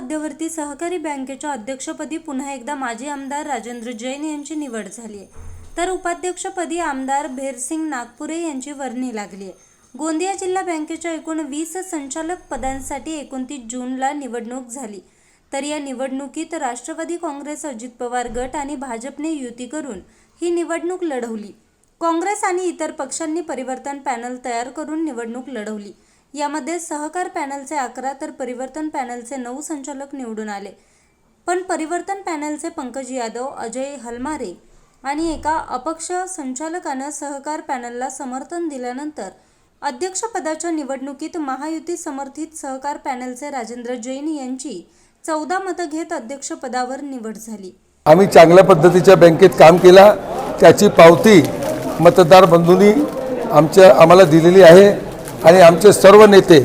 मध्यवर्ती सहकारी बँकेच्या अध्यक्षपदी पुन्हा एकदा माजी आमदार राजेंद्र जैन यांची निवड झाली आहे. तर उपाध्यक्षपदी आमदार भेरसिंग नागपुरे यांची वर्णी लागली आहे. गोंदिया जिल्हा बँकेच्या एकूण वीस संचालक पदांसाठी एकोणतीस जूनला निवडणूक झाली. तर या निवडणुकीत राष्ट्रवादी काँग्रेस अजित पवार गट आणि भाजपने युती करून ही निवडणूक लढवली. काँग्रेस आणि इतर पक्षांनी परिवर्तन पॅनल तयार करून निवडणूक लढवली. यामध्ये सहकार पॅनलचे अकरा तर परिवर्तन पॅनलचे नऊ संचालक निवडून आले. पण परिवर्तन पॅनलचे पंकज यादव अजय हलमारे आणि एका अपक्ष संचालकानं सहकार पॅनलला समर्थन दिल्यानंतर अध्यक्षपदाच्या निवडणुकीत महायुती समर्थित सहकार पॅनलचे राजेंद्र जैन यांची चौदा मतं घेत अध्यक्षपदावर निवड झाली. आम्ही चांगल्या पद्धतीच्या बँकेत काम केला. त्याची पावती मतदार बंधूंनी आमच्या आम्हाला दिलेली आहे. आणि आमचे सर्व नेते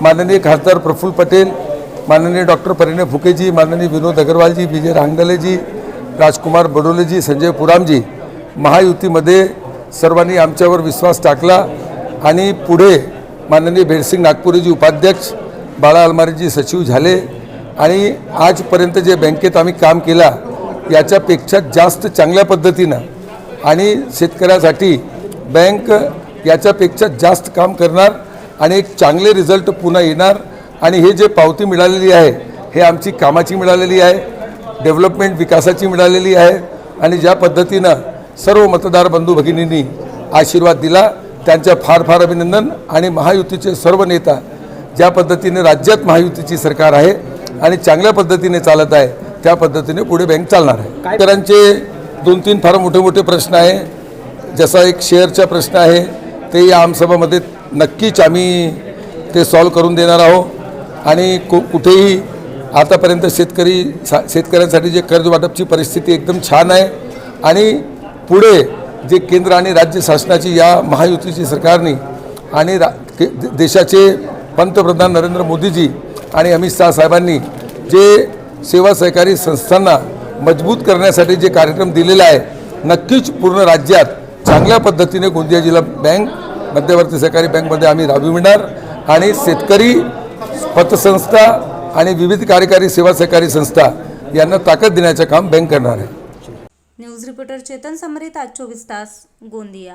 माननीय खासदार प्रफुल्ल पटेल माननीय डॉक्टर परिणय फुकेजी माननीय विनोद अग्रवालजी विजय रांगडलेजी राजकुमार बडोलेजी संजय पुरामजी महायुतीमध्ये सर्वांनी आमच्यावर विश्वास टाकला आणि पुढे माननीय भेरसिंग नागपुरेजी उपाध्यक्ष बाळा अलमारेजी सचिव झाले आणि आजपर्यंत जे बँकेत आम्ही काम केला याच्यापेक्षा जास्त चांगल्या पद्धतीनं आणि शेतकऱ्यासाठी बँक याच्यापेक्षा जास्त काम करणार आणि एक चांगले रिझल्ट पुन्हा येणार. आणि हे जे पावती मिळालेली आहे हे आमची कामाची मिळालेली आहे डेव्हलपमेंट विकासाची मिळालेली आहे. आणि ज्या पद्धतीनं सर्व मतदार बंधू भगिनींनी आशीर्वाद दिला त्यांच्या फार फार अभिनंदन. आणि महायुतीचे सर्व नेता ज्या पद्धतीने राज्यात महायुतीची सरकार आहे आणि चांगल्या पद्धतीने चालत आहे त्या पद्धतीने पुढे बँक चालणार आहे. शेतकऱ्यांचे दोन तीन फार मोठे मोठे प्रश्न आहे. जसा एक शेअरचा प्रश्न आहे ते या आमसभामध्ये नक्कीच आम्ही ते सॉल्व करून देणार आहोत. आणि कु कुठेही आतापर्यंत शेतकरी सा शेतकऱ्यांसाठी जे कर्ज वाटपची परिस्थिती एकदम छान आहे. आणि पुढे जे केंद्र आणि राज्य शासनाची या महायुतीची सरकारने आणि रा के देशाचे पंतप्रधान नरेंद्र मोदीजी आणि अमित शाह साहेबांनी जे सेवा सहकारी संस्थांना मजबूत करण्यासाठी जे कार्यक्रम दिलेला आहे नक्कीच पूर्ण राज्यात चांगल्या पद्धतीने गोंदिया जिल्हा बँक मध्यवर्ती सहकारी बँकमध्ये आम्ही राबविणार आणि शेतकरी पतसंस्था आणि विविध कार्यकारी सेवा सहकारी संस्था यांना ताकद देण्याचे काम बँक करणार आहे. न्यूज रिपोर्टर चेतन समरित आज चोवीस तास गोंदिया.